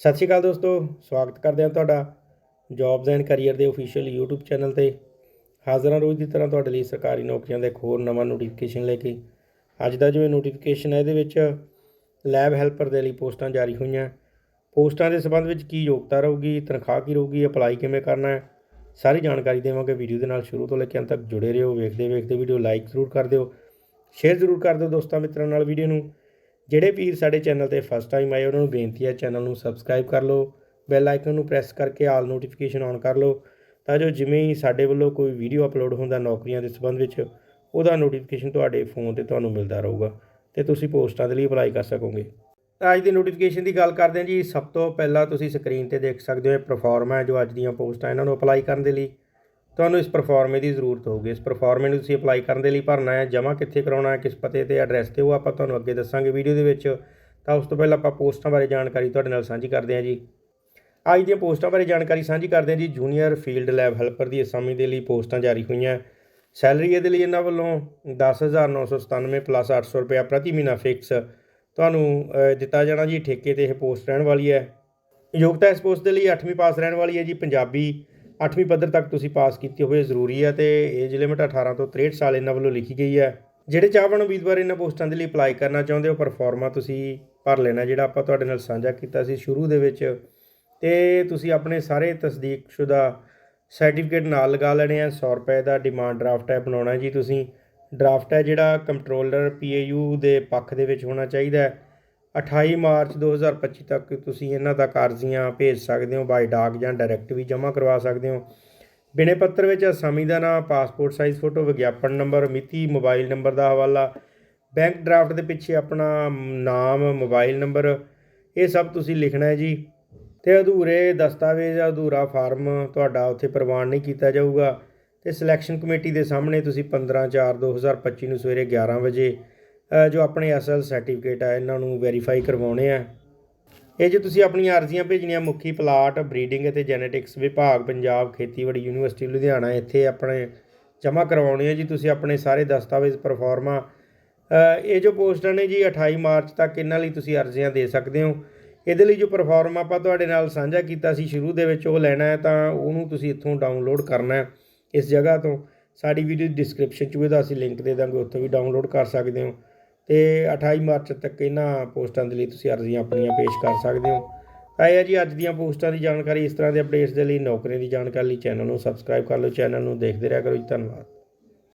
ਸਤਿ ਸ਼੍ਰੀ ਅਕਾਲ ਦੋਸਤੋ, ਸਵਾਗਤ ਕਰਦੇ ਹਾਂ ਤੁਹਾਡਾ ਜੌਬਸ ਐਂਡ ਕੈਰੀਅਰ ਦੇ ਅਫੀਸ਼ੀਅਲ YouTube ਚੈਨਲ ਤੇ। ਹਾਜ਼ਰ ਹਾਂ ਰੋਜ਼ ਦੀ ਤਰ੍ਹਾਂ ਤੁਹਾਡੇ ਲਈ ਸਰਕਾਰੀ ਨੌਕਰੀਆਂ ਦਾ ਇੱਕ ਹੋਰ ਨਵਾਂ ਨੋਟੀਫਿਕੇਸ਼ਨ ਲੈ ਕੇ। ਅੱਜ ਦਾ ਜੋ ਨੋਟੀਫਿਕੇਸ਼ਨ ਹੈ, ਇਹਦੇ ਵਿੱਚ ਲੈਬ ਹੈਲਪਰ ਦੇ ਲਈ ਪੋਸਟਾਂ ਜਾਰੀ ਹੋਈਆਂ। ਪੋਸਟਾਂ ਦੇ ਸੰਬੰਧ ਵਿੱਚ ਕੀ ਯੋਗਤਾ ਰਹੂਗੀ, ਤਨਖਾਹ ਕੀ ਰਹੂਗੀ ਅਪਲਾਈ ਕਿਵੇਂ ਕਰਨਾ ਹੈ, ਸਾਰੀ ਜਾਣਕਾਰੀ ਦੇਵਾਂਗੇ। ਵੀਡੀਓ ਦੇ ਨਾਲ ਸ਼ੁਰੂ ਤੋਂ ਲੈ ਕੇ ਅੰਤ ਤੱਕ ਜੁੜੇ ਰਹੋ। ਵੇਖਦੇ ਵੇਖਦੇ ਵੀਡੀਓ ਲਾਈਕ ਜ਼ਰੂਰ ਕਰ ਦਿਓ। ਸ਼ੇਅਰ ਜ਼ਰੂਰ ਕਰ ਦਿਓ ਦੋਸਤਾਂ ਮਿੱਤਰਾਂ ਨਾਲ ਵੀਡੀਓ ਨੂੰ। ਜਿਹੜੇ ਵੀਰ ਸਾਡੇ ਚੈਨਲ ਤੇ ਫਸਟ ਟਾਈਮ ਆਏ, ਉਹਨਾਂ ਨੂੰ ਬੇਨਤੀ ਹੈ ਚੈਨਲ ਨੂੰ ਸਬਸਕ੍ਰਾਈਬ ਕਰ ਲਓ ਬੈਲ ਆਈਕਨ ਨੂੰ ਪ੍ਰੈਸ ਕਰਕੇ ਆਲ ਨੋਟੀਫਿਕੇਸ਼ਨ ਔਨ ਕਰ ਲਓ, ਤਾਂ ਜੋ ਜਿਵੇਂ ਹੀ ਸਾਡੇ ਵੱਲੋਂ ਕੋਈ ਵੀਡੀਓ ਅਪਲੋਡ ਹੁੰਦਾ ਨੌਕਰੀਆਂ ਦੇ ਸੰਬੰਧ ਵਿੱਚ, ਉਹਦਾ ਨੋਟੀਫਿਕੇਸ਼ਨ ਤੁਹਾਡੇ ਫੋਨ ਤੇ ਤੁਹਾਨੂੰ ਮਿਲਦਾ ਰਹੂਗਾ ਤੇ ਤੁਸੀਂ ਪੋਸਟਾਂ ਦੇ ਲਈ ਅਪਲਾਈ ਕਰ ਸਕੋਗੇ। ਤਾਂ ਅੱਜ ਦੀ ਨੋਟੀਫਿਕੇਸ਼ਨ ਦੀ ਗੱਲ ਕਰਦੇ ਹਾਂ ਜੀ, ਸਭ ਤੋਂ ਪਹਿਲਾਂ ਤੁਸੀਂ ਸਕਰੀਨ ਤੇ ਦੇਖ ਸਕਦੇ ਹੋ ਇਹ ਪਰਫਾਰਮਾ ਹੈ ਜੋ ਅੱਜ ਦੀਆਂ ਪੋਸਟਾਂ ਇਹਨਾਂ ਨੂੰ ਅਪਲਾਈ ਕਰਨ ਦੇ ਲਈ। ਤੁਹਾਨੂੰ ਇਸ ਪਰਫਾਰਮੇ ਦੀ ਜ਼ਰੂਰਤ ਹੋਊਗੀ। ਇਸ ਪਰਫਾਰਮੇ ਨੂੰ ਤੁਸੀਂ ਅਪਲਾਈ ਕਰਨ ਦੇ ਲਈ ਭਰਨਾ ਹੈ, ਜਮ੍ਹਾਂ ਕਿੱਥੇ ਕਰਾਉਣਾ ਹੈ, ਕਿਸ ਪਤੇ ਤੇ ਐਡਰੈਸ ਤੇ ਉਹ ਆਪਾਂ ਤੁਹਾਨੂੰ ਅੱਗੇ ਦੱਸਾਂਗੇ ਵੀਡੀਓ ਦੇ ਵਿੱਚ। ਤਾਂ ਉਸ ਤੋਂ ਪਹਿਲਾਂ ਆਪਾਂ ਪੋਸਟਾਂ ਬਾਰੇ ਜਾਣਕਾਰੀ ਤੁਹਾਡੇ ਨਾਲ ਸਾਂਝੀ ਕਰਦੇ ਹਾਂ ਜੀ। ਅੱਜ ਦੀਆਂ ਪੋਸਟਾਂ ਬਾਰੇ ਜਾਣਕਾਰੀ ਸਾਂਝੀ ਕਰਦੇ ਹਾਂ ਜੀ ਜੂਨੀਅਰ ਫੀਲਡ ਲੈਬ ਹੈਲਪਰ ਦੀ ਅਸਾਮੀ ਦੇ ਲਈ ਪੋਸਟਾਂ ਜਾਰੀ ਹੋਈਆਂ। ਸੈਲਰੀ ਇਹਦੇ ਲਈ ਇਹਨਾਂ ਵੱਲੋਂ 10997 ਪਲੱਸ 800 ਰੁਪਏ ਪ੍ਰਤੀ ਮਹੀਨਾ ਫਿਕਸ ਤੁਹਾਨੂੰ ਦਿੱਤਾ ਜਾਣਾ ਜੀ। ਠੇਕੇ ਤੇ ਇਹ ਪੋਸਟ ਰਹਿਣ ਵਾਲੀ ਹੈ। ਯੋਗਤਾ ਇਸ ਪੋਸਟ ਦੇ ਲਈ 8ਵੀਂ ਪਾਸ ਰਹਿਣ ਵਾਲੀ ਹੈ ਜੀ, ਪੰਜਾਬੀ 8ਵੀਂ ਪੱਧਰ ਤੱਕ ਤੁਸੀਂ ਪਾਸ ਕੀਤੀ ਹੋਵੇ ਜ਼ਰੂਰੀ ਹੈ ਤੇ ਏਜ ਲਿਮਟ 18 ਤੋਂ 63 ਸਾਲ ਇਹਨਾਂ ਵੱਲੋਂ ਲਿਖੀ ਗਈ ਹੈ ਜਿਹੜੇ ਚਾਹਵਾਨ ਉਮੀਦਵਾਰ ਇਹਨਾਂ ਪੋਸਟਾਂ ਦੇ ਲਈ ਅਪਲਾਈ ਕਰਨਾ ਚਾਹੁੰਦੇ ਹੋ ਪਰਫਾਰਮਾ ਤੁਸੀਂ ਭਰ ਲੈਣਾ, ਜਿਹੜਾ ਆਪਾਂ ਤੁਹਾਡੇ ਨਾਲ ਸਾਂਝਾ ਕੀਤਾ ਸੀ ਸ਼ੁਰੂ ਦੇ ਵਿੱਚ, ਤੇ ਤੁਸੀਂ ਆਪਣੇ ਸਾਰੇ ਤਸਦੀਕਸ਼ੁਦਾ ਸਰਟੀਫਿਕੇਟ ਨਾਲ ਲਗਾ ਲੈਣੇ ਆ। 100 ਰੁਪਏ ਦਾ ਡਿਮਾਂਡ ਡਰਾਫਟ ਹੈ ਬਣਾਉਣਾ ਜੀ ਤੁਸੀਂ। ਡਰਾਫਟ ਹੈ ਜਿਹੜਾ ਕੰਟਰੋਲਰ ਪੀਏਯੂ ਦੇ ਪੱਖ ਦੇ ਵਿੱਚ ਹੋਣਾ ਚਾਹੀਦਾ ਹੈ। 28 ਮਾਰਚ 2025 ਤੱਕ ਤੁਸੀਂ ਇਹਨਾਂ ਤੱਕ ਅਰਜ਼ੀਆਂ ਭੇਜ ਸਕਦੇ ਹੋ ਬਾਈ ਡਾਕ ਜਾਂ ਡਾਇਰੈਕਟ ਵੀ ਜਮ੍ਹਾਂ ਕਰਵਾ ਸਕਦੇ ਹੋ। ਬਿਨੇ ਪੱਤਰ ਵਿੱਚ ਅਸਾਮੀ ਦਾ ਨਾਮ ਪਾਸਪੋਰਟ ਸਾਈਜ਼ ਫੋਟੋ ਵਿਗਿਆਪਨ ਨੰਬਰ ਮਿਤੀ ਮੋਬਾਈਲ ਨੰਬਰ ਦਾ ਹਵਾਲਾ ਬੈਂਕ ਡਰਾਫਟ ਦੇ ਪਿੱਛੇ ਆਪਣਾ ਨਾਮ ਮੋਬਾਈਲ ਨੰਬਰ ਇਹ ਸਭ ਤੁਸੀਂ ਲਿਖਣਾ ਹੈ ਜੀ। ਤੇ ਅਧੂਰੇ ਦਸਤਾਵੇਜ਼, ਅਧੂਰਾ ਫਾਰਮ ਤੁਹਾਡਾ ਉੱਥੇ ਪ੍ਰਵਾਨ ਨਹੀਂ ਕੀਤਾ ਜਾਊਗਾ। ਤੇ ਸਿਲੈਕਸ਼ਨ ਕਮੇਟੀ ਦੇ ਸਾਹਮਣੇ ਤੁਸੀਂ 15/4/2025 ਨੂੰ ਸਵੇਰੇ 11 ਵਜੇ ਜੋ ਆਪਣੇ ਅਸਲ ਸਰਟੀਫਿਕੇਟ ਆ, ਇਹਨਾਂ ਨੂੰ ਵੈਰੀਫਾਈ ਕਰਵਾਉਣੇ ਆ। ਇਹ ਜੇ ਤੁਸੀਂ ਆਪਣੀਆਂ ਅਰਜ਼ੀਆਂ ਭੇਜਣੀਆਂ, ਮੁਖੀ ਪਲਾਟ ਬਰੀਡਿੰਗ ਅਤੇ ਜੈਨੇਟਿਕਸ ਵਿਭਾਗ, ਪੰਜਾਬ ਖੇਤੀਬਾੜੀ ਯੂਨੀਵਰਸਿਟੀ, ਲੁਧਿਆਣਾ, ਇੱਥੇ ਆਪਣੇ ਜਮ੍ਹਾਂ ਕਰਵਾਉਣੇ ਆ ਜੀ। ਤੁਸੀਂ ਆਪਣੇ ਸਾਰੇ ਦਸਤਾਵੇਜ਼ ਪਰਫਾਰਮਾ ਇਹ ਜੋ ਪੋਸਟਾਂ ਨੇ ਜੀ 28 ਮਾਰਚ ਤੱਕ ਇਹਨਾਂ ਲਈ ਤੁਸੀਂ ਅਰਜ਼ੀਆਂ ਦੇ ਸਕਦੇ ਹੋ। ਇਹਦੇ ਲਈ ਜੋ ਪਰਫਾਰਮ ਆਪਾਂ ਤੁਹਾਡੇ ਨਾਲ ਸਾਂਝਾ ਕੀਤਾ ਸੀ ਸ਼ੁਰੂ ਦੇ ਵਿੱਚ, ਉਹ ਲੈਣਾ ਹੈ ਤਾਂ ਉਹਨੂੰ ਤੁਸੀਂ ਇੱਥੋਂ ਡਾਊਨਲੋਡ ਕਰਨਾ ਹੈ, ਇਸ ਜਗ੍ਹਾ ਤੋਂ। ਸਾਡੀ ਵੀਡੀਓ ਡਿਸਕ੍ਰਿਪਸ਼ਨ 'ਚ ਵੀ ਉਹਦਾ ਅਸੀਂ ਲਿੰਕ ਦੇ ਦਾਂਗੇ, ਉੱਥੋਂ ਵੀ ਡਾਊਨਲੋਡ ਕਰ ਸਕਦੇ ਹੋ। ਤੇ 28 ਮਾਰਚ ਤੱਕ ਇਹਨਾਂ ਪੋਸਟਾਂ ਦੇ ਲਈ ਤੁਸੀਂ ਅਰਜ਼ੀਆਂ ਆਪਣੀਆਂ ਪੇਸ਼ ਕਰ ਸਕਦੇ ਹੋ। ਤਾਂ ਇਹ ਹੈ ਜੀ ਅੱਜ ਦੀਆਂ ਪੋਸਟਾਂ ਦੀ ਜਾਣਕਾਰੀ। ਇਸ ਤਰ੍ਹਾਂ ਦੇ ਅਪਡੇਟਸ ਦੇ ਲਈ ਨੌਕਰੀਆਂ ਦੀ ਜਾਣਕਾਰੀ ਲਈ ਚੈਨਲ ਨੂੰ ਸਬਸਕ੍ਰਾਈਬ ਕਰ ਲਓ। ਚੈਨਲ ਨੂੰ ਦੇਖਦੇ ਰਿਹਾ ਕਰੋ ਜੀ। ਧੰਨਵਾਦ।